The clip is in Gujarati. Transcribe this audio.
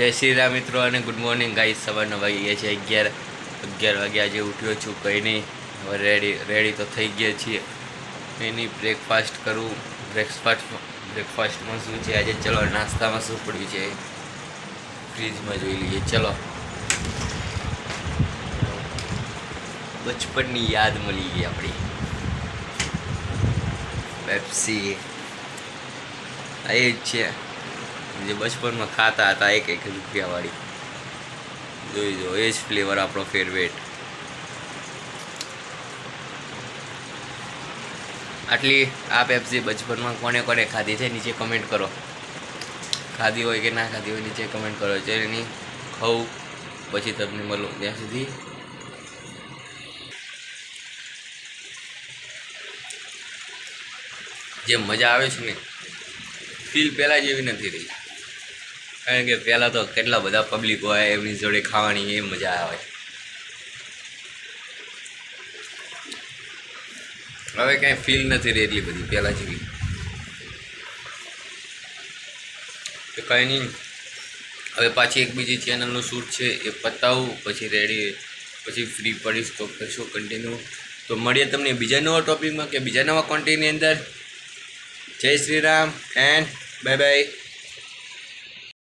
જય શ્રી રામ મિત્રો અને ગુડ મોર્નિંગ ગાઈ સવારના વાગી ગયા છે અગિયાર. અગિયાર વાગ્યા આજે ઉઠ્યો છું, કંઈ નહીં. હવે રેડી રેડી તો થઈ ગયા છીએ. એની બ્રેકફાસ્ટ કરું. બ્રેકફાસ્ટ બ્રેકફાસ્ટમાં શું છે? આજે ચલો, નાસ્તામાં શું પડ્યું છે? ફ્રીજમાં જોઈ લઈએ. ચલો. બચપનની યાદ મળી ગઈ આપણી. પેપ્સી એ જ છે. જે બચપનમાં ખાતા હતા, એક એક રૂપિયાવાળી. જોઈ જો, એ જ ફ્લેવર આપણો ફેવરેટ આટલી આ પેપ્સી બચપનમાં કોને કોને ખાધી છે, નીચે કમેન્ટ કરો. ખાધી હોય કે ના ખાધી હોય, નીચે કમેન્ટ કરો. જેની ખાઉં, પછી તમને મળું ત્યાં સુધી. જે મજા આવે છે ને ફીલ પહેલાં જેવી નથી રહી. કારણ કે પહેલાં તો કેટલા બધા પબ્લિક હોય, એમની જોડે ખાવાની એ મજા આવે. હવે કાંઈ ફીલ નથી રહી એટલી બધી, પહેલાં જેવી. તો કંઈ નહીં. હવે પાછી એક બીજી ચેનલનું શૂટ છે, એ પતાવું, પછી રેડી પછી ફ્રી પડીશ તો કરશું કન્ટિન્યુ તો મળીએ તમને બીજા નવા ટોપિકમાં કે બીજા નવા કોન્ટેન્ટની અંદર. જય Shri Ram and bye bye